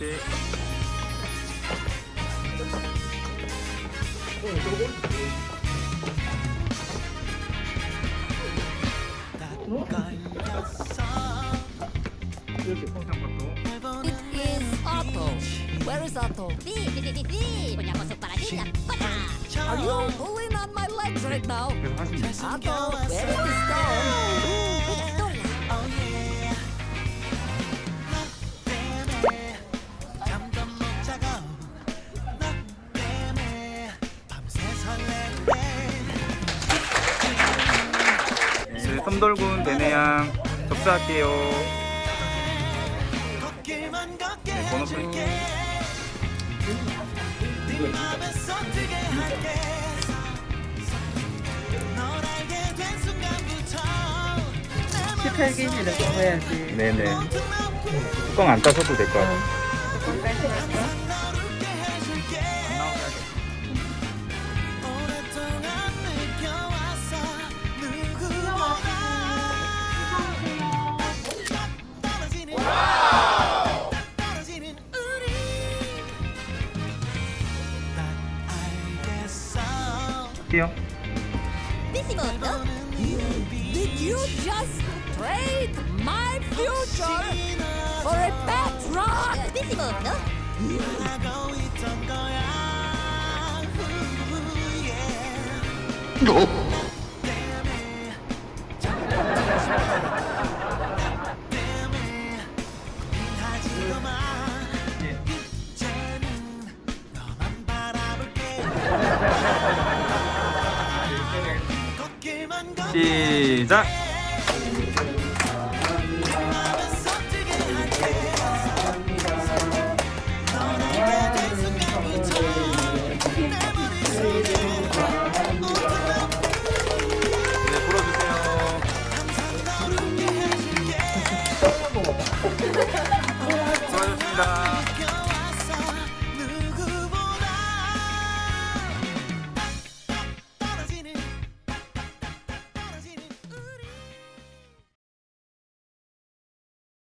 It is Otto. Where is Otto? Are you pulling on my legs right now? Otto, where is this? 섬돌군 대내양 접수할게요. 네, 번호표 십팔 개지를 먹어야지. 네네. 뚜껑 안 따셔도 될 것 같아요. 뚜 Bisimoto. Did you just trade my future for a pet rock? Bisimoto. 시작.